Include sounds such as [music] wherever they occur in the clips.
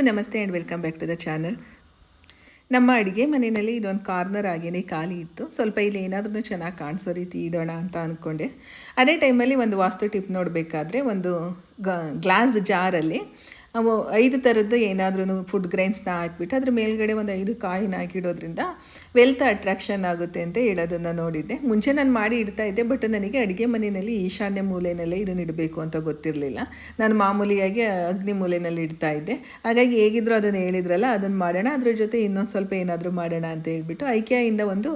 ಎಲ್ರಿಗೂ ನಮಸ್ತೆ and welcome back to the channel. ನಮ್ಮ ಅಡುಗೆ ಮನೆಯಲ್ಲಿ ಇದೊಂದು ಕಾರ್ನರ್ ಆಗೇನೆ ಖಾಲಿ ಇತ್ತು. ಸ್ವಲ್ಪ ಇಲ್ಲಿ ಏನಾದ್ರೂ ಚೆನ್ನಾಗಿ ಕಾಣಿಸೋ ರೀತಿ ಇಡೋಣ ಅಂತ ಅಂದ್ಕೊಂಡೆ ಅದೇ ಟೈಮಲ್ಲಿ ಒಂದು ವಾಸ್ತು ಟಿಪ್ ನೋಡಬೇಕಾದ್ರೆ ಒಂದು ಗ್ಲಾಸ್ ಜಾರಲ್ಲಿ ಅವು ಐದು ಥರದ್ದು ಏನಾದ್ರೂ ಫುಡ್ ಗ್ರೈನ್ಸ್ನ ಹಾಕ್ಬಿಟ್ಟು ಅದ್ರ ಮೇಲ್ಗಡೆ ಒಂದು ಐದು ಕಾಯಿನ ಹಾಕಿಡೋದ್ರಿಂದ ವೆಲ್ತ್ ಅಟ್ರಾಕ್ಷನ್ ಆಗುತ್ತೆ ಅಂತ ಹೇಳೋದನ್ನು ನೋಡಿದ್ದೆ. ಮುಂಚೆ ನಾನು ಮಾಡಿ ಇಡ್ತಾ ಇದ್ದೆ ಬಟ್ ನನಗೆ ಅಡುಗೆ ಮನೆಯಲ್ಲಿ ಈಶಾನ್ಯ ಮೂಲೆಯಲ್ಲೇ ಇದನ್ನು ಇಡಬೇಕು ಅಂತ ಗೊತ್ತಿರಲಿಲ್ಲ. ನಾನು ಮಾಮೂಲಿಯಾಗಿ ಅಗ್ನಿ ಮೂಲೆಯಲ್ಲಿ ಇಡ್ತಾ ಇದ್ದೆ. ಹಾಗಾಗಿ ಹೇಗಿದ್ರು ಅದನ್ನು ಹೇಳಿದ್ರಲ್ಲ, ಅದನ್ನು ಮಾಡೋಣ, ಅದ್ರ ಜೊತೆ ಇನ್ನೊಂದು ಸ್ವಲ್ಪ ಏನಾದರೂ ಮಾಡೋಣ ಅಂತ ಹೇಳ್ಬಿಟ್ಟು ಐಕೆಯಿಂದ ಒಂದು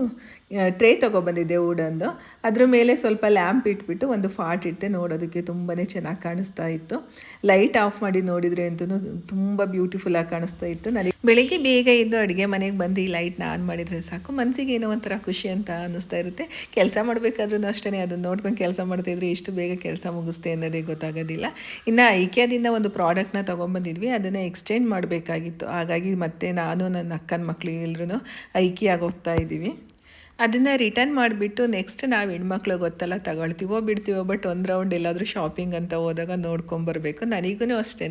ಟ್ರೇ ತೊಗೊಬಂದಿದ್ದೆ ಊಡಂದು. ಅದ್ರ ಮೇಲೆ ಸ್ವಲ್ಪ ಲ್ಯಾಂಪ್ ಇಟ್ಬಿಟ್ಟು ಒಂದು ಫಾಟ್ ಇಟ್ಟೆ, ನೋಡೋದಕ್ಕೆ ತುಂಬಾ ಚೆನ್ನಾಗಿ ಕಾಣಿಸ್ತಾ ಇತ್ತು. ಲೈಟ್ ಆಫ್ ಮಾಡಿ ನೋಡಿದರೆ ಅಂತೂ ತುಂಬ ಬ್ಯೂಟಿಫುಲ್ಲಾಗಿ ಕಾಣಿಸ್ತಾ ಇತ್ತು. ನನಗೆ ಬೆಳಿಗ್ಗೆ ಬೇಗ ಇದ್ದು ಅಡುಗೆ ಮನೆಗೆ ಬಂದು ಈ ಲೈಟ್ನ ಆನ್ ಮಾಡಿದರೆ ಸಾಕು. ಮನಸ್ಸಿಗೆ ಏನೋ ಒಂಥರ ಖುಷಿ ಅಂತ ಅನ್ನಿಸ್ತಾ ಇರುತ್ತೆ. ಕೆಲಸ ಮಾಡಬೇಕಾದ್ರೂ ಅಷ್ಟೇ ಅದನ್ನು ನೋಡ್ಕೊಂಡು ಕೆಲಸ ಮಾಡ್ತಿದ್ರೆ ಇಷ್ಟು ಬೇಗ ಕೆಲಸ ಮುಗಿಸ್ತೆ ಅನ್ನೋದೇ ಗೊತ್ತಾಗೋದಿಲ್ಲ. ಇನ್ನು ಐಕ್ಯದಿಂದ ಒಂದು ಪ್ರಾಡಕ್ಟ್ನ ತೊಗೊಂಬಂದಿದ್ವಿ. ಅದನ್ನು ಎಕ್ಸ್ಚೇಂಜ್ ಮಾಡಬೇಕಾಗಿತ್ತು. ಹಾಗಾಗಿ ಮತ್ತೆ ನಾನು ನನ್ನ ಅಕ್ಕನ ಮಕ್ಕಳು ಎಲ್ಲರೂ ಐಕಿಯಾಗಿ ಹೋಗ್ತಾ ಇದ್ದೀವಿ. ಅದನ್ನು ರಿಟರ್ನ್ ಮಾಡಿಬಿಟ್ಟು ನೆಕ್ಸ್ಟ್ ನಾವು ಹೆಣ್ಮಕ್ಳು ಗೊತ್ತಲ್ಲ, ತಗೊಳ್ತೀವೋ ಬಿಡ್ತೀವೋ ಬಟ್ ಒಂದು ರೌಂಡ್ ಎಲ್ಲಾದರೂ ಶಾಪಿಂಗ್ ಅಂತ ಹೋದಾಗ ನೋಡ್ಕೊಂಬರ್ಬೇಕು ನನಗೂ ಅಷ್ಟೇ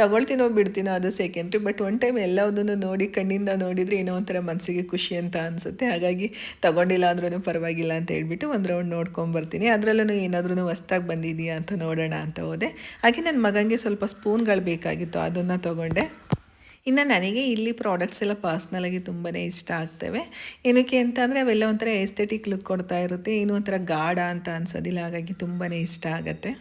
ತಗೊಳ್ತೀನೋ ಬಿಡ್ತೀನೋ ಅದು ಸೆಕೆಂಡ್ರಿ ಬಟ್ ಒನ್ ಟೈಮ್ ಎಲ್ಲದನ್ನು ನೋಡಿ, ಕಣ್ಣಿಂದ ನೋಡಿದರೆ ಏನೋ ಒಂಥರ ಮನಸ್ಸಿಗೆ ಖುಷಿ ಅಂತ ಅನಿಸುತ್ತೆ. ಹಾಗಾಗಿ ತಗೊಂಡಿಲ್ಲ ಅಂದ್ರೂ ಪರವಾಗಿಲ್ಲ ಅಂತ ಹೇಳ್ಬಿಟ್ಟು ಒಂದು ರೌಂಡ್ ನೋಡ್ಕೊಂಬರ್ತೀನಿ ಅದರಲ್ಲೂ ಏನಾದ್ರೂ ಹೊಸ್ದಾಗಿ ಬಂದಿದೆಯಾ ಅಂತ ನೋಡೋಣ ಅಂತ ಹೋದೆ. ಹಾಗೆ ನನ್ನ ಮಗನಿಗೆ ಸ್ವಲ್ಪ ಸ್ಪೂನ್ಗಳು ಬೇಕಾಗಿತ್ತು, ಅದನ್ನು ತೊಗೊಂಡೆ. ಇನ್ನು ನನಗೆ ಇಲ್ಲಿ ಪ್ರಾಡಕ್ಟ್ಸ್ ಎಲ್ಲ ಪರ್ಸ್ನಲಾಗಿ ತುಂಬಾ ಇಷ್ಟ ಆಗ್ತವೆ. ಏನಕ್ಕೆ ಅಂತ ಅಂದರೆ ಅವೆಲ್ಲ ಒಂಥರ ಎಸ್ಥೆಟಿಕ್ ಲುಕ್ ಕೊಡ್ತಾ ಇರುತ್ತೆ. ಏನೋ ಒಂಥರ ಗಾಢ ಅಂತ ಅನ್ಸೋದಿಲ್ಲ. ಹಾಗಾಗಿ ತುಂಬಾ ಇಷ್ಟ ಆಗುತ್ತೆ.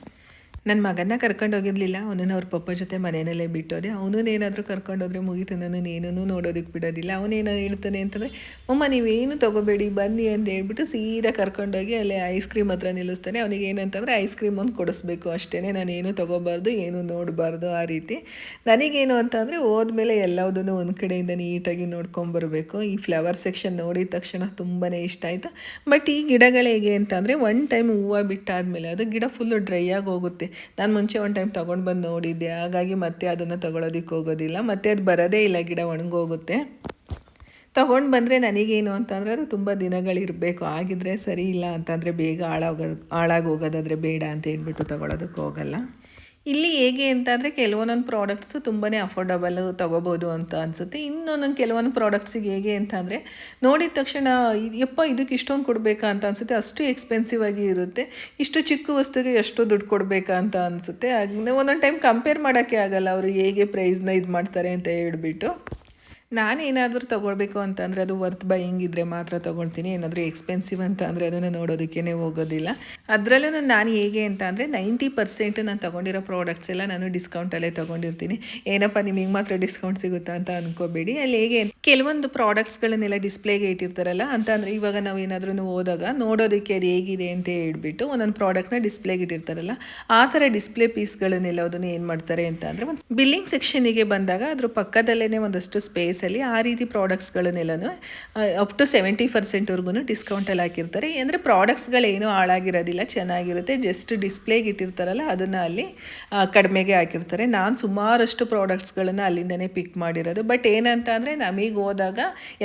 ನನ್ನ ಮಗನ ಕರ್ಕೊಂಡು ಹೋಗಿರಲಿಲ್ಲ. ಅವನನ್ನು ಅವ್ರ ಪಪ್ಪ ಜೊತೆ ಮನೆಯಲ್ಲೇ ಬಿಟ್ಟೋದೆ. ಅವನೇನಾದರೂ ಕರ್ಕೊಂಡೋದ್ರೆ ಮುಗೀತು ನಾನು ಏನೂ ನೋಡೋದಕ್ಕೆ ಬಿಡೋದಿಲ್ಲ. ಅವನೇನೋ ಹೇಳ್ತಾನೆ ಅಂತಂದರೆ, ಅಮ್ಮ, ನೀವೇನು ತೊಗೋಬೇಡಿ, ಬನ್ನಿ ಅಂತ ಹೇಳ್ಬಿಟ್ಟು ಸೀದಾ ಕರ್ಕೊಂಡೋಗಿ ಅಲ್ಲಿ ಐಸ್ ಕ್ರೀಮ್ ಹತ್ರ ನಿಲ್ಲಿಸ್ತಾನೆ. ಅವನಿಗೆ ಏನಂತಂದರೆ ಐಸ್ ಕ್ರೀಮ್ ಒಂದು ಕೊಡಿಸ್ಬೇಕು ಅಷ್ಟೇ ನಾನೇನು ತೊಗೋಬಾರ್ದು, ಏನು ನೋಡಬಾರ್ದು ಆ ರೀತಿ. ನನಗೇನು ಅಂತಂದರೆ, ಹೋದ್ಮೇಲೆ ಎಲ್ಲವುದನ್ನು ಒಂದು ಕಡೆಯಿಂದ ನೀಟಾಗಿ ನೋಡ್ಕೊಂಬರ್ಬೇಕು. ಈ ಫ್ಲವರ್ ಸೆಕ್ಷನ್ ನೋಡಿದ ತಕ್ಷಣ ತುಂಬಾ ಇಷ್ಟ ಆಯಿತು. ಬಟ್ ಈ ಗಿಡಗಳಿಗೆ ಅಂತಂದರೆ ಒನ್ ಟೈಮ್ ಹೂವು ಬಿಟ್ಟಾದ್ಮೇಲೆ ಅದು ಗಿಡ ಫುಲ್ಲು ಡ್ರೈ ಆಗಿ ಹೋಗುತ್ತೆ. ನಾನು ಮುಂಚೆ ಒಂದು ಟೈಮ್ ತೊಗೊಂಡು ಬಂದು ನೋಡಿದ್ದೆ. ಹಾಗಾಗಿ ಮತ್ತೆ ಅದನ್ನು ತೊಗೊಳೋದಕ್ಕೆ ಹೋಗೋದಿಲ್ಲ. ಮತ್ತೆ ಅದು ಬರೋದೇ ಇಲ್ಲ, ಗಿಡ ಒಣಗೋಗುತ್ತೆ. ತೊಗೊಂಡು ಬಂದರೆ ನನಗೇನು ಅಂತಂದರೆ ಅದು ತುಂಬ ದಿನಗಳಿರಬೇಕು. ಆಗಿದ್ದರೆ ಸರಿ ಇಲ್ಲ ಅಂತಂದರೆ ಬೇಗ ಹಾಳಾಗೋದು ಹಾಳಾಗಿ ಹೋಗೋದಾದರೆ ಬೇಡ ಅಂತ ಹೇಳ್ಬಿಟ್ಟು ತೊಗೊಳೋದಕ್ಕೆ ಹೋಗಲ್ಲ. ಇಲ್ಲಿ ಹೇಗೆ ಅಂತಂದರೆ ಕೆಲವೊಂದೊಂದು ಪ್ರಾಡಕ್ಟ್ಸು ತುಂಬಾ ಅಫೋರ್ಡಬಲ್ ತೊಗೋಬೋದು ಅಂತ ಅನಿಸುತ್ತೆ. ಇನ್ನೊಂದೊಂದು ಕೆಲವೊಂದು ಪ್ರಾಡಕ್ಟ್ಸಿಗೆ ಹೇಗೆ ಅಂತಂದರೆ ನೋಡಿದ ತಕ್ಷಣ ಯಪ್ಪ ಇದಕ್ಕೆ ಇಷ್ಟೊಂದು ಕೊಡಬೇಕಾ ಅಂತ ಅನಿಸುತ್ತೆ. ಅಷ್ಟು ಎಕ್ಸ್ಪೆನ್ಸಿವ್ ಆಗಿ ಇರುತ್ತೆ. ಇಷ್ಟು ಚಿಕ್ಕ ವಸ್ತುಗೆ ಎಷ್ಟು ದುಡ್ಡು ಕೊಡಬೇಕಾ ಅಂತ ಅನಿಸುತ್ತೆ. ಒಂದೊಂದು ಟೈಮ್ ಕಂಪೇರ್ ಮಾಡೋಕ್ಕೆ ಆಗಲ್ಲ. ಅವರು ಹೇಗೆ ಪ್ರೈಸ್ನ ಇದು ಮಾಡ್ತಾರೆ ಅಂತ ಹೇಳ್ಬಿಟ್ಟು. ನಾನೇನಾದರೂ ತೊಗೊಳ್ಬೇಕು ಅಂತಂದರೆ ಅದು ವರ್ತ್ ಬೈಯಿಂಗ್ ಇದ್ದರೆ ಮಾತ್ರ ತೊಗೊಳ್ತೀನಿ. ಏನಾದರೂ ಎಕ್ಸ್ಪೆನ್ಸಿವ್ ಅಂತ ಅಂದರೆ ಅದನ್ನು ನೋಡೋದಕ್ಕೇ ಹೋಗೋದಿಲ್ಲ. ಅದರಲ್ಲೂ ನಾನು ಹೇಗೆ ಅಂತ ಅಂದರೆ ನೈಂಟಿ ಪರ್ಸೆಂಟ್ ನಾನು ತೊಗೊಂಡಿರೋ ಪ್ರಾಡಕ್ಟ್ಸ್ ಎಲ್ಲ ನಾನು ಡಿಸ್ಕೌಂಟಲ್ಲೇ ತೊಗೊಂಡಿರ್ತೀನಿ. ಏನಪ್ಪ ನಿಮಗೆ ಮಾತ್ರ ಡಿಸ್ಕೌಂಟ್ ಸಿಗುತ್ತಾ ಅಂತ ಅನ್ಕೋಬೇಡಿ. ಅಲ್ಲಿ ಹೇಗೆ ಕೆಲವೊಂದು ಪ್ರಾಡಕ್ಟ್ಸ್ಗಳನ್ನೆಲ್ಲ ಡಿಸ್ಪ್ಲೇಗೆ ಇಟ್ಟಿರ್ತಾರಲ್ಲ, ಅಂತ ಅಂದರೆ ಇವಾಗ ನಾವು ಏನಾದ್ರೂ ಹೋದಾಗ ನೋಡೋದಕ್ಕೆ ಅದು ಹೇಗಿದೆ ಅಂತ ಹೇಳ್ಬಿಟ್ಟು ಒಂದೊಂದು ಪ್ರಾಡಕ್ಟ್ನ ಡಿಸ್ಪ್ಲೇಗೆ ಇಟ್ಟಿರ್ತಾರಲ್ಲ, ಆ ಥರ ಡಿಸ್ಪ್ಲೇ ಪೀಸ್ಗಳನ್ನೆಲ್ಲ ಅದನ್ನು ಏನು ಮಾಡ್ತಾರೆ ಅಂತ ಅಂದರೆ ಒಂದು ಬಿಲ್ಲಿಂಗ್ ಸೆಕ್ಷನಿಗೆ ಬಂದಾಗ ಅದ್ರ ಪಕ್ಕದಲ್ಲೇ ಒಂದಷ್ಟು ಸ್ಪೇಸಲ್ಲಿ ಆ ರೀತಿ ಪ್ರಾಡಕ್ಟ್ಸ್ಗಳನ್ನೆಲ್ಲನೂ ಅಪ್ ಟು ಸೆವೆಂಟಿ ಪರ್ಸೆಂಟ್ವರೆಗೂ ಡಿಸ್ಕೌಂಟಲ್ಲಿ ಹಾಕಿರ್ತಾರೆ. ಅಂದರೆ ಪ್ರಾಡಕ್ಟ್ಸ್ಗಳೇನು ಹಾಳಾಗಿರೋದಿಲ್ಲ, ಚೆನ್ನಾಗಿರುತ್ತೆ. ಜಸ್ಟ್ ಡಿಸ್ಪ್ಲೇಗೆ ಇಟ್ಟಿರ್ತಾರಲ್ಲ, ಅದನ್ನು ಅಲ್ಲಿ ಕಡಿಮೆಗೆ ಹಾಕಿರ್ತಾರೆ. ನಾನು ಸುಮಾರಷ್ಟು ಪ್ರಾಡಕ್ಟ್ಸ್ಗಳನ್ನು ಅಲ್ಲಿಂದನೇ ಪಿಕ್ ಮಾಡಿರೋದು. ಬಟ್ ಏನಂತ ಅಂದರೆ, ನಮಗೆ ಹೋದಾಗ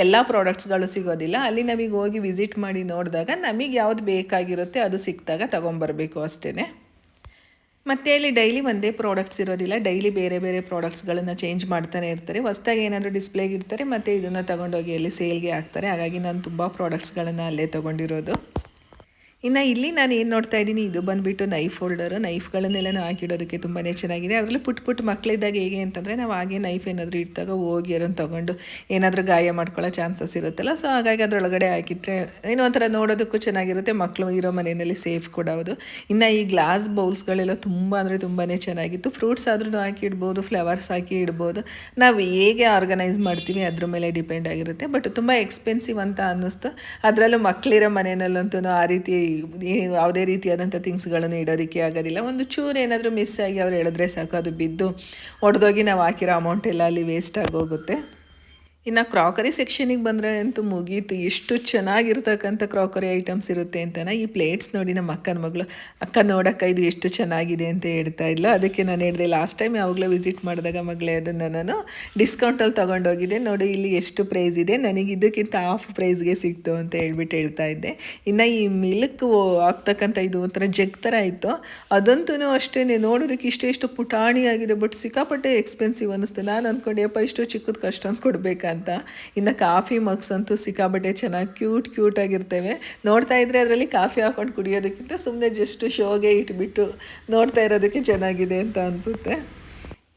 ಎಲ್ಲ ಪ್ರಾಡಕ್ಟ್ಸ್ಗಳು ಸಿಗೋದಿಲ್ಲ. ಅಲ್ಲಿ ನಮಗೆ ಹೋಗಿ ವಿಸಿಟ್ ಮಾಡಿ ನೋಡಿದಾಗ ನಮಗೆ ಯಾವ್ದು ಬೇಕಾಗಿರುತ್ತೆ ಅದು ಸಿಕ್ಕಿದಾಗ ತೊಗೊಂಬರ್ಬೇಕು ಅಷ್ಟೇ ಮತ್ತು ಅಲ್ಲಿ ಡೈಲಿ ಒಂದೇ ಪ್ರಾಡಕ್ಟ್ಸ್ ಇರೋದಿಲ್ಲ. ಡೈಲಿ ಬೇರೆ ಬೇರೆ ಪ್ರಾಡಕ್ಟ್ಸ್ಗಳನ್ನು ಚೇಂಜ್ ಮಾಡ್ತಾನೆ ಇರ್ತಾರೆ. ಹೊಸ್ದಾಗಿ ಏನಾದರೂ ಡಿಸ್ಪ್ಲೇಗೆ ಇರ್ತಾರೆ ಮತ್ತು ಇದನ್ನು ತಗೊಂಡೋಗಿ ಅಲ್ಲಿ ಸೇಲ್ಗೆ ಹಾಕ್ತಾರೆ. ಹಾಗಾಗಿ ನಾನು ತುಂಬ ಪ್ರಾಡಕ್ಟ್ಸ್ಗಳನ್ನು ಅಲ್ಲೇ ತೊಗೊಂಡಿರೋದು. ಇನ್ನು ಇಲ್ಲಿ ನಾನು ಏನು ನೋಡ್ತಾ ಇದ್ದೀನಿ, ಇದು ಬಂದುಬಿಟ್ಟು ನೈಫ್ ಹೋಲ್ಡರು ನೈಫ್ಗಳನ್ನೆಲ್ಲ ಹಾಕಿಡೋದಕ್ಕೆ ತುಂಬಾ ಚೆನ್ನಾಗಿದೆ. ಅದರಲ್ಲಿ ಪುಟ್ ಪುಟ್ ಮಕ್ಕಳಿದ್ದಾಗ ಹೇಗೆ ಅಂತಂದರೆ ನಾವು ಹಾಗೆ ನೈಫ್ ಏನಾದರೂ ಇಟ್ಟಾಗ ಹೋಗಿ ಅದನ್ನು ತೊಗೊಂಡು ಏನಾದರೂ ಗಾಯ ಮಾಡ್ಕೊಳ್ಳೋ ಚಾನ್ಸಸ್ ಇರುತ್ತಲ್ಲ ಸೊ ಹಾಗಾಗಿ ಅದರೊಳಗಡೆ ಹಾಕಿಟ್ರೆ ಏನೋ ಒಂಥರ ನೋಡೋದಕ್ಕೂ ಚೆನ್ನಾಗಿರುತ್ತೆ ಮಕ್ಕಳು ಇರೋ ಮನೆಯಲ್ಲಿ ಸೇಫ್ ಕೂಡ ಹೌದು. ಇನ್ನು ಈ ಗ್ಲಾಸ್ ಬೌಲ್ಸ್ಗಳೆಲ್ಲ ತುಂಬ ಅಂದರೆ ತುಂಬಾ ಚೆನ್ನಾಗಿತ್ತು. ಫ್ರೂಟ್ಸ್ ಆದ್ರೂ ಹಾಕಿ ಇಡ್ಬೋದು ಫ್ಲವರ್ಸ್ ಹಾಕಿ ಇಡ್ಬೋದು. ನಾವು ಹೇಗೆ ಆರ್ಗನೈಸ್ ಮಾಡ್ತೀವಿ ಅದ್ರ ಮೇಲೆ ಡಿಪೆಂಡ್ ಆಗಿರುತ್ತೆ ಬಟ್ ತುಂಬ ಎಕ್ಸ್ಪೆನ್ಸಿವ್ ಅಂತ ಅನ್ನಿಸ್ತು. ಅದರಲ್ಲೂ ಮಕ್ಕಳಿರೋ ಮನೆಯಲ್ಲಂತೂ ಆ ರೀತಿ ಯಾವುದೇ ರೀತಿಯಾದಂಥ ಥಿಂಗ್ಸ್ಗಳನ್ನು ಇಡೋದಕ್ಕೆ ಆಗೋದಿಲ್ಲ. ಒಂದು ಚೂರು ಏನಾದರೂ ಮಿಸ್ ಆಗಿ ಅವ್ರು ಹೇಳಿದ್ರೆ ಸಾಕು, ಅದು ಬಿದ್ದು ಒಡೆದೋಗಿ ನಾವು ಹಾಕಿರೋ ಅಮೌಂಟ್ ಎಲ್ಲ ಅಲ್ಲಿ ವೇಸ್ಟ್ ಆಗೋಗುತ್ತೆ. ಇನ್ನು ಕ್ರಾಕರಿ ಸೆಕ್ಷನಿಗೆ ಬಂದರೆ ಅಂತೂ ಮುಗೀತು. ಎಷ್ಟು ಚೆನ್ನಾಗಿರ್ತಕ್ಕಂಥ ಕ್ರಾಕರಿ ಐಟಮ್ಸ್ ಇರುತ್ತೆ ಅಂತನ ಈ ಪ್ಲೇಟ್ಸ್ ನೋಡಿ ನಮ್ಮ ಅಕ್ಕನ ಮಗಳು, ಅಕ್ಕ ನೋಡಕ್ಕ ಇದು ಎಷ್ಟು ಚೆನ್ನಾಗಿದೆ ಅಂತ ಹೇಳ್ತಾ ಇಲ್ಲ ಅದಕ್ಕೆ ನಾನು ಹೇಳಿದೆ, ಲಾಸ್ಟ್ ಟೈಮ್ ಯಾವಾಗಲೂ ವಿಸಿಟ್ ಮಾಡಿದಾಗ ಮಗಳೇ, ಅದನ್ನು ನಾನು ಡಿಸ್ಕೌಂಟಲ್ಲಿ ತೊಗೊಂಡೋಗಿದ್ದೆ. ನೋಡಿ ಇಲ್ಲಿ ಎಷ್ಟು ಪ್ರೈಸ್ ಇದೆ. ನನಗೆ ಇದಕ್ಕಿಂತ ಹಾಫ್ ಪ್ರೈಸ್ಗೆ ಸಿಕ್ತು ಅಂತ ಹೇಳ್ಬಿಟ್ಟು ಹೇಳ್ತಾ ಇದ್ದೆ. ಇನ್ನು ಈ ಮಿಲ್ಕ್ ಆಗ್ತಕ್ಕಂಥ ಇದು ಒಂಥರ ಜಗ್ ಥರ ಇತ್ತು. ಅದಂತೂ ಅಷ್ಟೇ ನೋಡೋದಕ್ಕೆ ಇಷ್ಟು ಎಷ್ಟು ಪುಟಾಣಿ ಆಗಿದೆ ಬಟ್ ಸಿಕ್ಕಾಪಟ್ಟೆ ಎಕ್ಸ್ಪೆನ್ಸಿವ್ ಅನ್ನಿಸ್ತು. ನಾನು ಅಂದ್ಕೊಂಡೆ ಅಪ್ಪ ಇಷ್ಟು ಚಿಕ್ಕದ ಅಂತ ಕೊಡಬೇಕಂತ ಇನ್ನು ಕಾಫಿ ಮಗ್ಸ್ ಅಂತೂ ಸಿಕ್ಕಾಬಟ್ಟೆ ಚೆನ್ನಾಗಿ ಕ್ಯೂಟ್ ಕ್ಯೂಟ್ ಆಗಿರ್ತೇವೆ. ನೋಡ್ತಾ ಇದ್ರೆ ಅದರಲ್ಲಿ ಕಾಫಿ ಹಾಕೊಂಡು ಕುಡಿಯೋದಕ್ಕಿಂತ ಸುಮ್ಮನೆ ಜಸ್ಟ್ ಶೋಗೆ ಇಟ್ಬಿಟ್ಟು ನೋಡ್ತಾ ಇರೋದಕ್ಕೆ ಚೆನ್ನಾಗಿದೆ ಅಂತ ಅನಿಸುತ್ತೆ.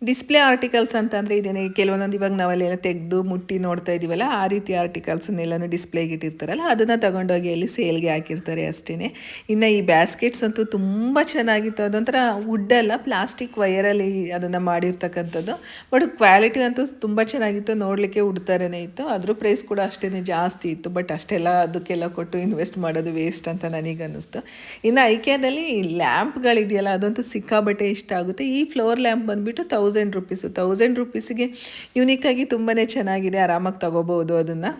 ಡಿಸ್ಪ್ಲೇ ಆರ್ಟಿಕಲ್ಸ್ ಅಂತಂದರೆ ಇದೇನೆ, ಕೆಲವೊಂದೊಂದು ಇವಾಗ ನಾವಲ್ಲೆಲ್ಲ ತೆಗೆದು ಮುಟ್ಟಿ ನೋಡ್ತಾ ಇದ್ದೀವಲ್ಲ ಆ ರೀತಿ ಆರ್ಟಿಕಲ್ಸನ್ನೆಲ್ಲನೂ ಡಿಸ್ಪ್ಲೇಗೆ ಇಟ್ಟಿರ್ತಾರಲ್ಲ, ಅದನ್ನು ತಗೊಂಡೋಗಿ ಅಲ್ಲಿ ಸೇಲ್ಗೆ ಹಾಕಿರ್ತಾರೆ ಅಷ್ಟೇ ಇನ್ನು ಈ ಬ್ಯಾಸ್ಕೆಟ್ಸ್ ಅಂತೂ ತುಂಬ ಚೆನ್ನಾಗಿತ್ತು. ಅದೊಂಥರ ವುಡ್ಡಲ್ಲ ಪ್ಲಾಸ್ಟಿಕ್ ವಯರಲ್ಲಿ ಅದನ್ನು ಮಾಡಿರ್ತಕ್ಕಂಥದ್ದು. ಬಟ್ ಕ್ವಾಲಿಟಿ ಅಂತೂ ತುಂಬ ಚೆನ್ನಾಗಿತ್ತು, ನೋಡಲಿಕ್ಕೆ ಉಡ್ತಾರೇ ಇತ್ತು. ಅದ್ರ ಪ್ರೈಸ್ ಕೂಡ ಅಷ್ಟೇ ಜಾಸ್ತಿ ಇತ್ತು. ಬಟ್ ಅಷ್ಟೆಲ್ಲ ಅದಕ್ಕೆಲ್ಲ ಕೊಟ್ಟು ಇನ್ವೆಸ್ಟ್ ಮಾಡೋದು ವೇಸ್ಟ್ ಅಂತ ನನಗೆ ಅನ್ನಿಸ್ತು. ಇನ್ನು ಐಕ್ಯಾದಲ್ಲಿ ಲ್ಯಾಂಪ್ಗಳಿದೆಯಲ್ಲ ಅದಂತೂ ಸಿಕ್ಕಾಬಟ್ಟೆ ಇಷ್ಟ ಆಗುತ್ತೆ. ಈ ಫ್ಲೋರ್ ಲ್ಯಾಂಪ್ ಬಂದುಬಿಟ್ಟು ತೌಸಂಡ್ ರುಪೀಸು ತೌಸಂಡ್ ರುಪೀಸಿಗೆ ಆಗಿ ತುಂಬಾ ಚೆನ್ನಾಗಿದೆ, ಆರಾಮಾಗಿ ತಗೋಬೋದು ಅದನ್ನು.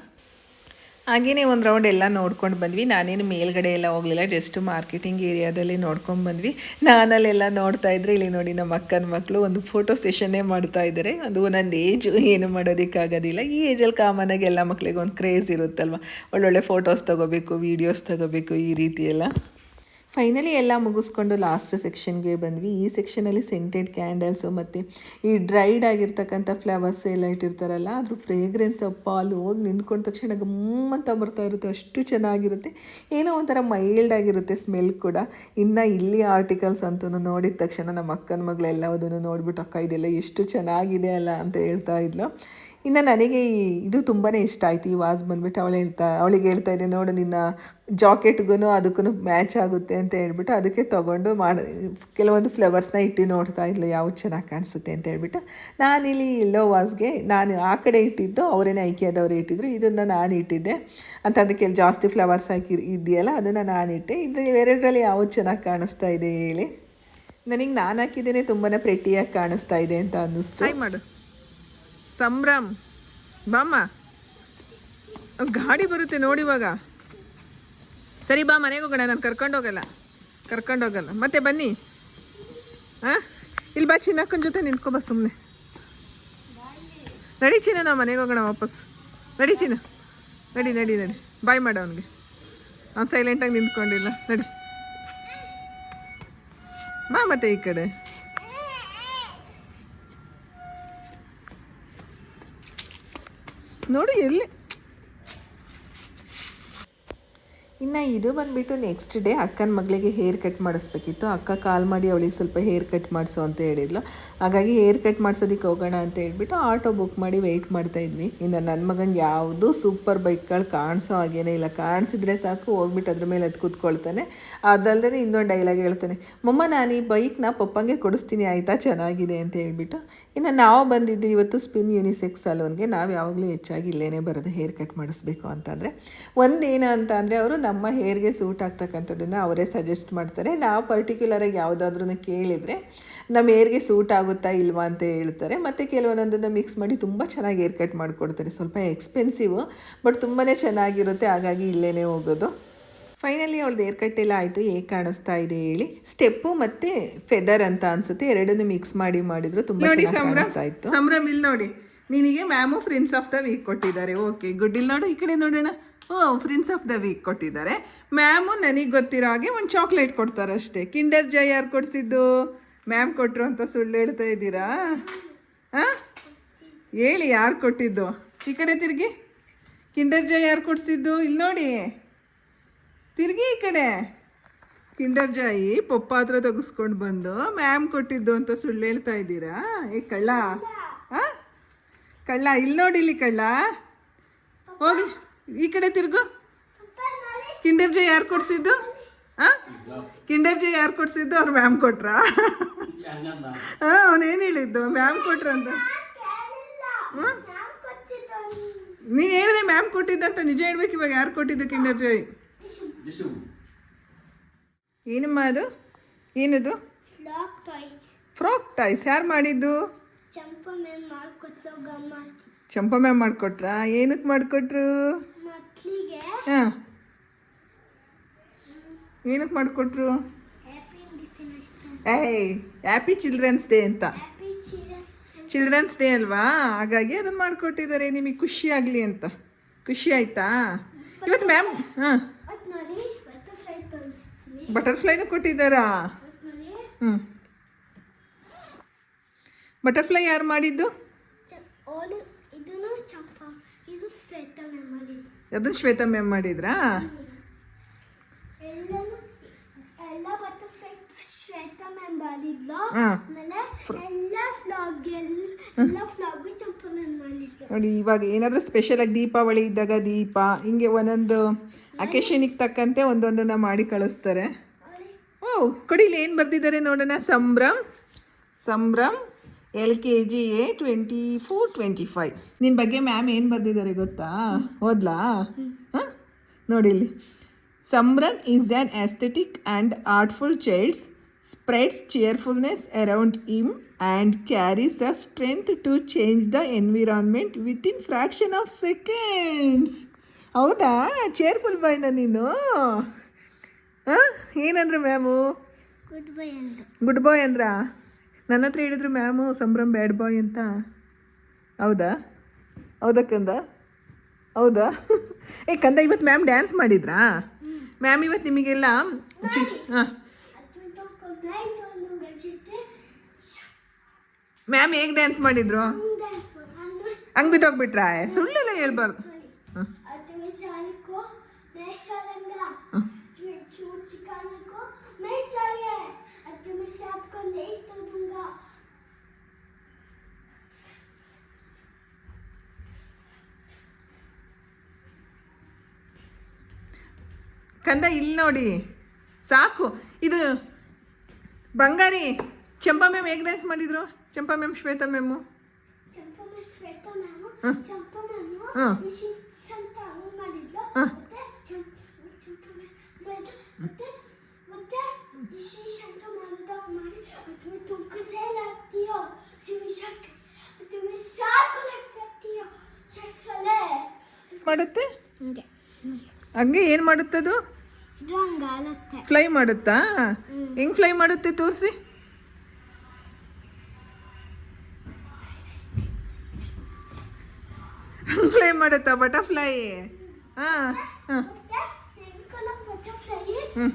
ಹಾಗೆಯೇ ಒಂದು ರೌಂಡ್ ಎಲ್ಲ ನೋಡ್ಕೊಂಡು ಬಂದ್ವಿ. ನಾನೇನು ಮೇಲ್ಗಡೆ ಎಲ್ಲ ಹೋಗಲಿಲ್ಲ ಜಸ್ಟ್ ಮಾರ್ಕೆಟಿಂಗ್ ಏರಿಯಾದಲ್ಲಿ ನೋಡ್ಕೊಂಡು ಬಂದ್ವಿ. ನಾನಲ್ಲೆಲ್ಲ ನೋಡ್ತಾ ಇದ್ರೆ ಇಲ್ಲಿ ನೋಡಿ ನಮ್ಮ ಅಕ್ಕನ ಮಕ್ಕಳು ಒಂದು ಫೋಟೋ ಸೆಷನ್ನೇ ಮಾಡ್ತಾ ಇದ್ದಾರೆ ಅದು ಒಂದೊಂದು ಏಜು ಏನು ಮಾಡೋದಕ್ಕಾಗೋದಿಲ್ಲ. ಈ ಏಜಲ್ಲಿ ಕಾಮನಾಗಿ ಎಲ್ಲ ಮಕ್ಕಳಿಗೆ ಒಂದು ಕ್ರೇಜ್ ಇರುತ್ತಲ್ವ? ಒಳ್ಳೊಳ್ಳೆ ಫೋಟೋಸ್ ತೊಗೋಬೇಕು ವೀಡಿಯೋಸ್ ತೊಗೋಬೇಕು ಈ ರೀತಿ ಎಲ್ಲ ಫೈನಲಿ ಎಲ್ಲ ಮುಗಿಸ್ಕೊಂಡು ಲಾಸ್ಟ್ ಸೆಕ್ಷನ್ಗೆ ಬಂದ್ವಿ. ಈ ಸೆಕ್ಷನಲ್ಲಿ ಸೆಂಟೆಡ್ ಕ್ಯಾಂಡಲ್ಸು ಮತ್ತು ಈ ಡ್ರೈಡ್ ಆಗಿರ್ತಕ್ಕಂಥ ಫ್ಲವರ್ಸ್ ಎಲ್ಲ ಇಟ್ಟಿರ್ತಾರಲ್ಲ, ಅದ್ರ ಫ್ರೇಗ್ರೆನ್ಸ್ ಅಪ್ಪ ಅಲ್ಲಿ ಹೋಗಿ ನಿಂತ್ಕೊಂಡ ತಕ್ಷಣ ಗಮ್ಮಂತ ಬರ್ತಾ ಇರುತ್ತೆ. ಅಷ್ಟು ಚೆನ್ನಾಗಿರುತ್ತೆ. ಏನೋ ಒಂಥರ ಮೈಲ್ಡ್ ಆಗಿರುತ್ತೆ ಸ್ಮೆಲ್ ಕೂಡ. ಇನ್ನು ಇಲ್ಲಿ ಆರ್ಟಿಕಲ್ಸ್ ಅಂತೂ ನೋಡಿದ ತಕ್ಷಣ ನಮ್ಮ ಅಕ್ಕನ ಮಗಳೆಲ್ಲ ಅದನ್ನು ನೋಡಿಬಿಟ್ಟು, ಅಕ್ಕ, ಇದೆಲ್ಲ ಎಷ್ಟು ಚೆನ್ನಾಗಿದೆ ಅಲ್ಲ? ಅಂತ ಹೇಳ್ತಾ ಇದ್ಲು. ಇನ್ನು ನನಗೆ ಇದು ತುಂಬಾ ಇಷ್ಟ ಆಯಿತು. ಈ ವಾಸ್ ಬಂದ್ಬಿಟ್ಟು ಅವಳು ಹೇಳ್ತಾ, ಅವಳಿಗೆ ಹೇಳ್ತಾ ಇದ್ದೆ, ನೋಡು ನಿನ್ನ ಜಾಕೆಟ್ಗೂ ಅದಕ್ಕೂ ಮ್ಯಾಚ್ ಆಗುತ್ತೆ ಅಂತ ಹೇಳ್ಬಿಟ್ಟು ಅದಕ್ಕೆ ತೊಗೊಂಡು ಮಾಡಿ, ಕೆಲವೊಂದು ಫ್ಲವರ್ಸ್ನ ಇಟ್ಟು ನೋಡ್ತಾ ಇದ್ಲು ಯಾವ್ದು ಚೆನ್ನಾಗಿ ಕಾಣಿಸುತ್ತೆ ಅಂತ ಹೇಳ್ಬಿಟ್ಟು. ನಾನಿಲ್ಲಿ ಎಲ್ಲೋ ವಾಸ್ಗೆ ನಾನು ಆ ಕಡೆ ಇಟ್ಟಿದ್ದು, ಅವರೇನೇ ಐಕ್ಯದವರು ಇಟ್ಟಿದ್ರು, ಇದನ್ನು ನಾನು ಇಟ್ಟಿದ್ದೆ. ಅಂತಂದರೆ ಕೆಲ, ಜಾಸ್ತಿ ಫ್ಲವರ್ಸ್ ಹಾಕಿ ಇದೆಯಲ್ಲ ಅದನ್ನು ನಾನು ಇಟ್ಟೆ. ಇದು ಎರಡರಲ್ಲಿ ಯಾವ್ದು ಚೆನ್ನಾಗಿ ಕಾಣಿಸ್ತಾ ಇದೆ ಹೇಳಿ. ನನಗೆ ನಾನು ಹಾಕಿದ್ದೇನೆ ತುಂಬಾ ಪ್ರೆಟಿಯಾಗಿ ಕಾಣಿಸ್ತಾ ಇದೆ ಅಂತ ಅನ್ನಿಸ್ತು. ಮಾಡು. ಸಂಭ್ರಮ್. ಬಾಮ್ಮ. ಗಾಡಿ ಬರುತ್ತೆ ನೋಡಿ ಇವಾಗ. ಸರಿ ಬಾ, ಮನೆಗೆ ಹೋಗೋಣ, ನಾನು ಕರ್ಕೊಂಡೋಗಲ್ಲ ಕರ್ಕೊಂಡೋಗಲ್ಲ ಮತ್ತೆ ಬನ್ನಿ. ಹಾಂ ಇಲ್ಲಿ ಬಾ, ಚಿನ್ನಕ್ಕನ ಜೊತೆ ನಿಂತ್ಕೊಬ ಸುಮ್ಮನೆ ನಡಿ ಚಿನ್ನ, ನಾವು ಮನೆಗೆ ಹೋಗೋಣ ವಾಪಸ್. ನಡಿ ಚಿನ್ನ. ನಡಿ ನಡಿ ನಡಿ. ಬಾಯ್ ಮಾಡ ಅವನಿಗೆ. ಅವ್ನು ಸೈಲೆಂಟಾಗಿ ನಿಂತ್ಕೊಂಡಿಲ್ಲ. ನಡಿ. ಬಾ ಮತ್ತೆ ಈ ಕಡೆ. ನೋಡಿ ಎಲ್ಲಿ ಇನ್ನು ಇದು ಬಂದುಬಿಟ್ಟು ನೆಕ್ಸ್ಟ್ ಡೇ ಅಕ್ಕನ ಮಗಳಿಗೆ ಹೇರ್ ಕಟ್ ಮಾಡಿಸ್ಬೇಕಿತ್ತು. ಅಕ್ಕ ಕಾಲ್ ಮಾಡಿ ಅವಳಿಗೆ ಸ್ವಲ್ಪ ಹೇರ್ ಕಟ್ ಮಾಡಿಸು ಅಂತ ಹೇಳಿದ್ಲು. ಹಾಗಾಗಿ ಹೇರ್ ಕಟ್ ಮಾಡಿಸೋದಕ್ಕೆ ಹೋಗೋಣ ಅಂತ ಹೇಳ್ಬಿಟ್ಟು ಆಟೋ ಬುಕ್ ಮಾಡಿ ವೆಯ್ಟ್ ಮಾಡ್ತಾ ಇದ್ವಿ. ಇನ್ನು ನನ್ನ ಮಗನಿಗೆ ಯಾವುದು ಸೂಪರ್ ಬೈಕ್ಗಳು ಕಾಣಿಸೋ ಹಾಗೇನೇ ಇಲ್ಲ. ಕಾಣಿಸಿದ್ರೆ ಸಾಕು ಹೋಗ್ಬಿಟ್ಟು ಅದ್ರ ಮೇಲೆ ಅದು ಕೂತ್ಕೊಳ್ತಾನೆ. ಅದಲ್ಲದೆ ಇನ್ನೊಂದು ಡೈಲಾಗ್ ಹೇಳ್ತಾನೆ, ಮಮ್ಮ, ನಾನು ಈ ಬೈಕ್ನ ಪಪ್ಪಂಗೆ ಕೊಡಿಸ್ತೀನಿ, ಆಯಿತಾ? ಚೆನ್ನಾಗಿದೆ ಅಂತ ಹೇಳ್ಬಿಟ್ಟು. ಇನ್ನು ನಾವು ಬಂದಿದ್ದು ಇವತ್ತು ಸ್ಪಿನ್ ಯೂನಿಸೆಕ್ಸ್ ಸಲೂನ್ಗೆ ನಾವು ಯಾವಾಗಲೂ ಹೆಚ್ಚಾಗಿ ಇಲ್ಲೇನೇ ಬರೋದು ಹೇರ್ ಕಟ್ ಮಾಡಿಸ್ಬೇಕು ಅಂತಂದರೆ ಒಂದೇನು ಅಂತ ಅಂದರೆ ಅವರು ನಮ್ಮ ಹೇರ್ಗೆ ಸೂಟ್ ಆಗ್ತಕ್ಕಂಥದ್ದನ್ನು ಅವರೇ ಸಜೆಸ್ಟ್ ಮಾಡ್ತಾರೆ. ನಾವು ಪರ್ಟಿಕ್ಯುಲರಾಗಿ ಯಾವುದಾದ್ರೂ ಕೇಳಿದರೆ ನಮ್ಮ ಹೇರ್ಗೆ ಸೂಟ್ ಆಗುತ್ತಾ ಇಲ್ವಾ ಅಂತ ಹೇಳ್ತಾರೆ. ಮತ್ತು ಕೆಲವೊಂದೊಂದನ್ನು ಮಿಕ್ಸ್ ಮಾಡಿ ತುಂಬ ಚೆನ್ನಾಗಿ ಹೇರ್ ಕಟ್ ಮಾಡಿಕೊಡ್ತಾರೆ. ಸ್ವಲ್ಪ ಎಕ್ಸ್ಪೆನ್ಸಿವ್ ಬಟ್ ತುಂಬಾ ಚೆನ್ನಾಗಿರುತ್ತೆ. ಹಾಗಾಗಿ ಇಲ್ಲೇ ಹೋಗೋದು. ಫೈನಲಿ ಅವಳದ್ದು ಏರ್ ಕಟ್ ಎಲ್ಲ ಆಯಿತು. ಹೇಗೆ ಕಾಣಿಸ್ತಾ ಇದೆ ಹೇಳಿ. ಸ್ಟೆಪ್ಪು ಮತ್ತು ಫೆದರ್ ಅಂತ ಅನ್ಸುತ್ತೆ. ಎರಡನ್ನು ಮಿಕ್ಸ್ ಮಾಡಿ ಮಾಡಿದ್ರು ತುಂಬ ಕಾಣಿಸ್ತಾ ಇತ್ತು. ಸಂಭ್ರಮ್ ಇಲ್ಲಿ ನೋಡಿ. ನಿನಗೆ ma'am friends of the week ಕೊಟ್ಟಿದ್ದಾರೆ. ಓಕೆ ಗುಡ್ ಇಲ್ಲಿ ನೋಡು ಈ ಕಡೆ ನೋಡೋಣ. ಫ್ರೆಂಡ್ಸ್ ಆಫ್ ದ ವೀಕ್ ಕೊಟ್ಟಿದ್ದಾರೆ. ಮ್ಯಾಮು ನನಗೆ ಗೊತ್ತಿರೋ ಹಾಗೆ ಒಂದು ಚಾಕ್ಲೇಟ್ ಕೊಡ್ತಾರೆ ಅಷ್ಟೇ. ಕಿಂಡರ್ ಜೈ ಯಾರು ಕೊಡಿಸಿದ್ದು? ಮ್ಯಾಮ್ ಕೊಟ್ಟರು ಅಂತ ಸುಳ್ಳು ಹೇಳ್ತಾ ಇದ್ದೀರಾ? ಹಾಂ? ಹೇಳಿ ಯಾರು ಕೊಟ್ಟಿದ್ದು? ಈ ಕಡೆ ತಿರುಗಿ. ಕಿಂಡರ್ ಜೈ ಯಾರು ಕೊಡಿಸಿದ್ದು? ಇಲ್ಲಿ ನೋಡಿ. ತಿರುಗಿ ಈ ಕಡೆ. ಕಿಂಡರ್ ಜಾಯಿ ಪಪ್ಪ ಹತ್ರ ತೆಗೆಸ್ಕೊಂಡು ಬಂದು ಮ್ಯಾಮ್ ಕೊಟ್ಟಿದ್ದು ಅಂತ ಸುಳ್ಳು ಹೇಳ್ತಾ ಇದ್ದೀರಾ? ಏ, ಕಳ್ಳ. ಹಾಂ? ಕಳ್ಳ ಇಲ್ಲಿ ನೋಡಿ ಇಲ್ಲಿ ಕಳ್ಳ. ಹೋಗಿ ಈ ಕಡೆ ತಿರುಗು. ಕಿಂಡರ್ ಜೈ ಯಾರು ಕೊಡ್ಸಿದ್ದು? ಹಾಂ ಕಿಂಡರ್ ಜೈ ಯಾರು ಕೊಡ್ಸಿದ್ದು? ಅವ್ರು ಮ್ಯಾಮ್ ಕೊಟ್ರಾ? ಹಾಂ ಅವನೇನು ಹೇಳಿದ್ದು? ಮ್ಯಾಮ್ ಕೊಟ್ರಂತ ಹ್ಞೂ ನೀನು ಹೇಳಿದೆ ಮ್ಯಾಮ್ ಕೊಟ್ಟಿದ್ದಂತ ನಿಜ ಹೇಳ್ಬೇಕು ಇವಾಗ ಯಾರು ಕೊಟ್ಟಿದ್ದು ಕಿಂಡರ್ ಜಾಯ್ ಏನಮ್ಮ ಅದು? ಏನದು? ಫ್ರಾಕ್ ಟಾಯ್ಸ್ ಯಾರು ಮಾಡಿದ್ದು? ಚಂಪ ಮ್ಯಾಮ್ ಮಾಡಿಕೊಟ್ರಾ ಏನಕ್ಕೆ ಮಾಡಿಕೊಟ್ರು? ಹಾಂ. ಏನಕ್ಕೆ ಮಾಡಿಕೊಟ್ರು? ಏಯ್ ಹ್ಯಾಪಿ ಚಿಲ್ಡ್ರನ್ಸ್ ಡೇ ಅಂತ. ಚಿಲ್ಡ್ರನ್ಸ್ ಡೇ ಅಲ್ವಾ? ಹಾಗಾಗಿ ಅದನ್ನು ಮಾಡಿಕೊಟ್ಟಿದ್ದಾರೆ ನಿಮಗೆ ಖುಷಿ ಆಗಲಿ ಅಂತ. ಖುಷಿ ಆಯ್ತಾ? ಇವತ್ತು ಮ್ಯಾಮ್ ಹಾಂ. ಬಟರ್ಫ್ಲೈನೂ ಕೊಟ್ಟಿದ್ದಾರಾ? ಹ್ಞೂ ಬಟರ್ಫ್ಲೈ ಯಾರು ಮಾಡಿದ್ದು. ಅದನ್ನು ಶ್ವೇತಾ ಮ್ಯಾಮ್ ಮಾಡಿದ್ರಾ? ಎಲ್ಲನೂ ಎಲ್ಲ ಬಟರ್ಫ್ಲೈ ಶ್ವೇತಾ ಮ್ಯಾಮ್ ಮಾಡಿದ್ಲು? ಹಾಂ. ಆಮೇಲೆ ಎಲ್ಲ ಫ್ಲಾಗ್ ಎಲ್ಲ ಫ್ಲಾಗು ಚಂಪ ಮ್ಯಾಮ್ ಮಾಡಿದ್ಲು? ನೋಡಿ ಇವಾಗ ಏನಾದರೂ ಸ್ಪೆಷಲಾಗಿ ದೀಪಾವಳಿ ಇದ್ದಾಗ ದೀಪ ಹಿಂಗೆ ಒಂದೊಂದು ಅಕೇಶನಿಗೆ ತಕ್ಕಂತೆ ಒಂದೊಂದನ್ನು ಮಾಡಿ ಕಳಿಸ್ತಾರೆ. ಓ ಕೊಡಿ ಇಲ್ಲಿ ಏನು ಬರೆದಿದ್ದಾರೆ ನೋಡೋಣ? Sambhram. Sambhram. L K G A twenty four twenty five ನಿನ್ನ ಬಗ್ಗೆ ಮ್ಯಾಮ್ ಏನು ಬರೆದಿದ್ದಾರೆ ಗೊತ್ತಾ? ಓದ್ಲಾ? ಹಾಂ? ನೋಡಿ ಇಲ್ಲಿ. Sambhram is an aesthetic and artful child's spreads cheerfulness around him and carries the strength to change the environment within fraction of seconds ಹೌದಾ ಚೇರ್ಫುಲ್ ಬಾಯ್ನ ನೀನು? ಹಾಂ? ಏನಂದ್ರೆ ಮ್ಯಾಮು ಗುಡ್ ಬೈ ಅಂತ ಗುಡ್ ಬಾಯ್ ಅಂದ್ರ? ನನ್ನ ಹತ್ರ ಹೇಳಿದ್ರು ಮ್ಯಾಮು ಸಂಭ್ರಮ್ ಬ್ಯಾಡ್ ಬಾಯ್ ಅಂತ. ಹೌದಾ? ಹೌದಾ ಕಂದ ಹೌದಾ? ಏ, ಕಂದ, ಇವತ್ತು ಮ್ಯಾಮ್ ಡ್ಯಾನ್ಸ್ ಮಾಡಿದ್ರಾ? ಮ್ಯಾಮ್ ಇವತ್ತು ನಿಮಗೆಲ್ಲ ಚಿ ಹಾಂ. ಮ್ಯಾಮ್ ಹೇಗೆ ಡ್ಯಾನ್ಸ್ ಮಾಡಿದ್ರು? ಹಂಗೆ ಹಂಗೆ ಬಿದ್ದೋಗ್ಬಿಟ್ರಾ ಸುಳ್ಳೆಲ್ಲ ಹೇಳ್ಬಾರ್ದು. ಹಾಂ. ಕಂದ ಇಲ್ಲಿ ನೋಡಿ. ಸಾಕು. ಇದು ಬಂಗಾರಿ ಚಂಪಾ ಮ್ಯಾಮ್ ಹೇಗೆ ಡ್ಯಾನ್ಸ್ ಮಾಡಿದ್ರು? ಚಂಪಾ ಮ್ಯಾಮ್ ಶ್ವೇತಾ ಮ್ಯಾಮು ಮಾಡುತ್ತೆ? ಹಂಗೆ ಏನು ಮಾಡುತ್ತದು? ಫ್ಲೈ ಮಾಡುತ್ತಾ? ಹೆಂಗ್ ಫ್ಲೈ ಮಾಡುತ್ತೆ ತೋರಿಸಿ? ಫ್ಲೈ [laughs] ಮಾಡುತ್ತಾ ಬಟರ್ಫ್ಲೈ ಹಾಂ ಹಾಂ. ಹ್ಞೂ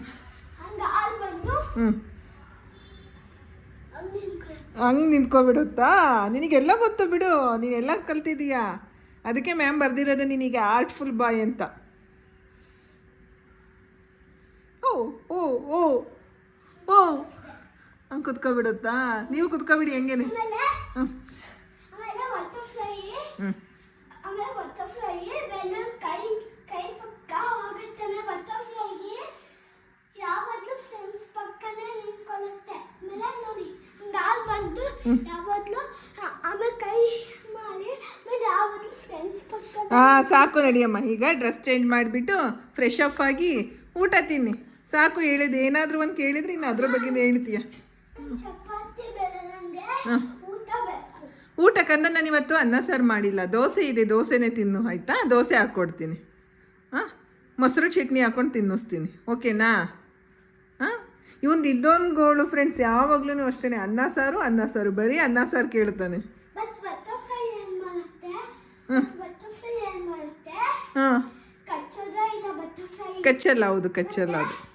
ಹಂಗ ಹಂಗ್ ಹಂಗೆ ನಿಂತ್ಕೊಬಿಡುತ್ತಾ? ನಿನಗೆಲ್ಲ ಗೊತ್ತು ಬಿಡು ನೀನೆಲ್ಲ ಕಲ್ತಿದೀಯಾ? ಅದಕ್ಕೆ ಮ್ಯಾಮ್ ಬರ್ದಿರೋದು ನಿನಗೆ ಆರ್ಟ್ಫುಲ್ ಬಾಯ್ ಅಂತ. ಓ ಓ ಓ. ಓ ಹಂಗೆ ಕುತ್ಕೊಬಿಡುತ್ತಾ? ನೀವು ಕುತ್ಕೊಬಿಡಿ ಹೆಂಗೇನೆ? ಹಾ ಹ್ಞೂ ಹ್ಞೂ ಹಾಂ ಸಾಕು ನಡಿಯಮ್ಮ. ಈಗ ಡ್ರೆಸ್ ಚೇಂಜ್ ಮಾಡಿಬಿಟ್ಟು ಫ್ರೆಶ್ ಅಪ್ ಆಗಿ ಊಟ ತಿನ್ನಿ. ಸಾಕು ಹೇಳಿದೆ. ಏನಾದರೂ ಒಂದು ಕೇಳಿದ್ರೆ ಇನ್ನು ಅದ್ರ ಬಗ್ಗೆ ಹೇಳ್ತೀಯ. ಹಾಂ. ಊಟಕ್ಕಂದ ನಾನು ಇವತ್ತು ಅನ್ನ ಸಾರು ಮಾಡಿಲ್ಲ. ದೋಸೆ ಇದೆ ದೋಸೆನೇ ತಿನ್ನು ಆಯಿತಾ? ದೋಸೆ ಹಾಕ್ಕೊಡ್ತೀನಿ ಹಾಂ? ಮೊಸರು ಚಟ್ನಿ ಹಾಕ್ಕೊಂಡು ತಿನ್ನಿಸ್ತೀನಿ. ಓಕೆನಾ? ಹಾಂ? ಇವೊಂದು ಇದ್ದೊಂದು ಗೋಳು ಫ್ರೆಂಡ್ಸ್ ಯಾವಾಗಲೂ ಅಷ್ಟೇ ಅನ್ನ ಸಾರು ಅನ್ನ ಸಾರು. ಬರೀ ಅನ್ನ ಸಾರು ಕೇಳ್ತಾನೆ. ಹಾಂ. ಕಚ್ಚಲ್ಲ ಹೌದು ಕಚ್ಚಲ್ಲ ಅದು.